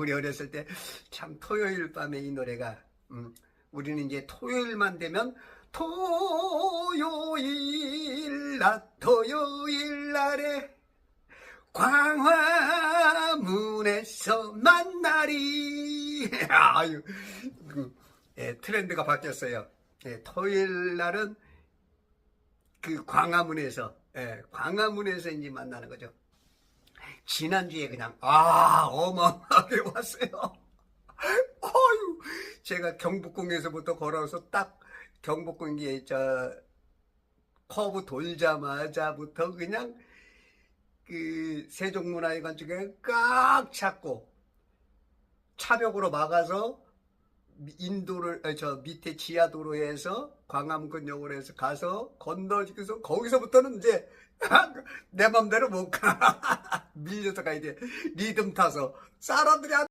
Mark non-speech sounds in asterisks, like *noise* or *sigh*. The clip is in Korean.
우리 어렸을 때 참 토요일 밤에 이 노래가 음, 우리는 이제 토요일만 되면 토요일 낮 토요일 날에 광화문에서 만나리. *laughs* 아유 그, 예, 트렌드가 바뀌었어요. 예, 토요일 날은 그 광화문에서 예, 광화문에서 이제 만나는 거죠 지난주에 그냥 아 어마어마하게 *laughs* 왔어요 어유 제가 경복궁에서부터 걸어서 딱 경복궁에 저 커브 돌자마자부터 그냥 그 세종문화회관 쪽에 꽉 찼고 차벽으로 막아서 인도를 아, 저 밑에 지하 도로에서 광화문역으로 해서 가서 건너지면서 거기서부터는 이제 내 맘대로 못 가. *laughs* 밀려서 가야 돼. 리듬 타서 사람들이 안